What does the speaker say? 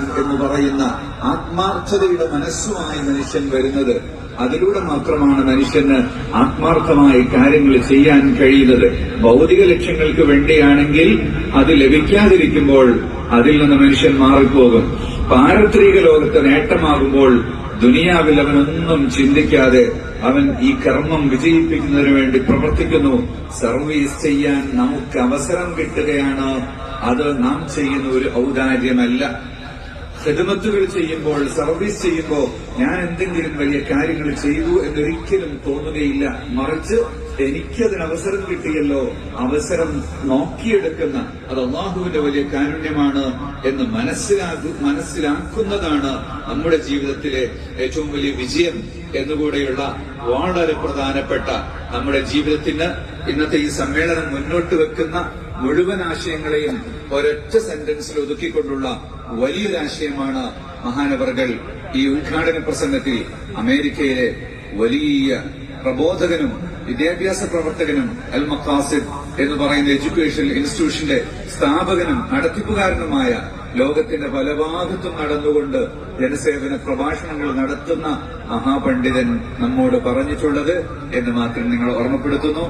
എന്ന് പറയുന്ന ആത്മാർത്ഥതയുടെ മനസ്സുമായി മനുഷ്യൻ വരുന്നത് അതിലൂടെ മാത്രമാണ് മനുഷ്യന് ആത്മാർത്ഥമായി കാര്യങ്ങൾ ചെയ്യാൻ കഴിയുന്നത്. ഭൗതിക ലക്ഷ്യങ്ങൾക്ക് വേണ്ടിയാണെങ്കിൽ അത് ലഭിക്കാതിരിക്കുമ്പോൾ അതിൽ നിന്ന് മനുഷ്യൻ മാറിപ്പോകും. പാരത്രിക ലോകത്ത് നേട്ടമാകുമ്പോൾ ദുനിയാവിൽ അവനൊന്നും ചിന്തിക്കാതെ അവൻ ഈ കർമ്മം വിജയിപ്പിക്കുന്നതിന് വേണ്ടി പ്രവർത്തിക്കുന്നു. സർവീസ് ചെയ്യാൻ നമുക്ക് അവസരം കിട്ടുകയാണ്. അത് നാം ചെയ്യുന്ന ഒരു ഔദാര്യമല്ല. ഹിദമത്തുകൾ ചെയ്യുമ്പോൾ സർവീസ് ചെയ്യുമ്പോൾ ഞാൻ എന്തെങ്കിലും വലിയ കാര്യങ്ങൾ ചെയ്തു എന്നൊരിക്കലും തോന്നുകയില്ല. മറിച്ച് എനിക്കതിന് അവസരം കിട്ടിയല്ലോ. അവസരം നോക്കിയെടുക്കുന്ന അത് അള്ളാഹുവിന്റെ വലിയ കാരുണ്യമാണ് എന്ന് മനസ്സിലാക്കു മനസ്സിലാക്കുന്നതാണ് നമ്മുടെ ജീവിതത്തിലെ ഏറ്റവും വലിയ വിജയം എന്നുകൂടെയുള്ള വളരെ പ്രധാനപ്പെട്ട നമ്മുടെ ജീവിതത്തിന് ഇന്നത്തെ ഈ സമ്മേളനം മുന്നോട്ട് വെക്കുന്ന മുഴുവൻ ആശയങ്ങളെയും ഒരൊറ്റ സെന്റൻസിൽ ഒതുക്കിക്കൊണ്ടുള്ള വലിയൊരാശയമാണ് മഹാനവർകൾ ഈ ഉദ്ഘാടന പ്രസംഗത്തിൽ അമേരിക്കയിലെ വലിയ പ്രബോധകനും വിദ്യാഭ്യാസ പ്രവർത്തകനും അൽ മക്കാസിദ് എന്ന് പറയുന്ന എഡ്യൂക്കേഷൻ ഇൻസ്റ്റിറ്റ്യൂഷന്റെ സ്ഥാപകനും നടത്തിപ്പുകാരനുമായ ലോകത്തിന്റെ പല ഭാഗത്തും നടന്നുകൊണ്ട് ജനസേവന പ്രഭാഷണങ്ങൾ നടത്തുന്ന മഹാപണ്ഡിതൻ നമ്മോട് പറഞ്ഞിട്ടുള്ളത് എന്ന് മാത്രം നിങ്ങൾ ഓർമ്മപ്പെടുത്തുന്നു.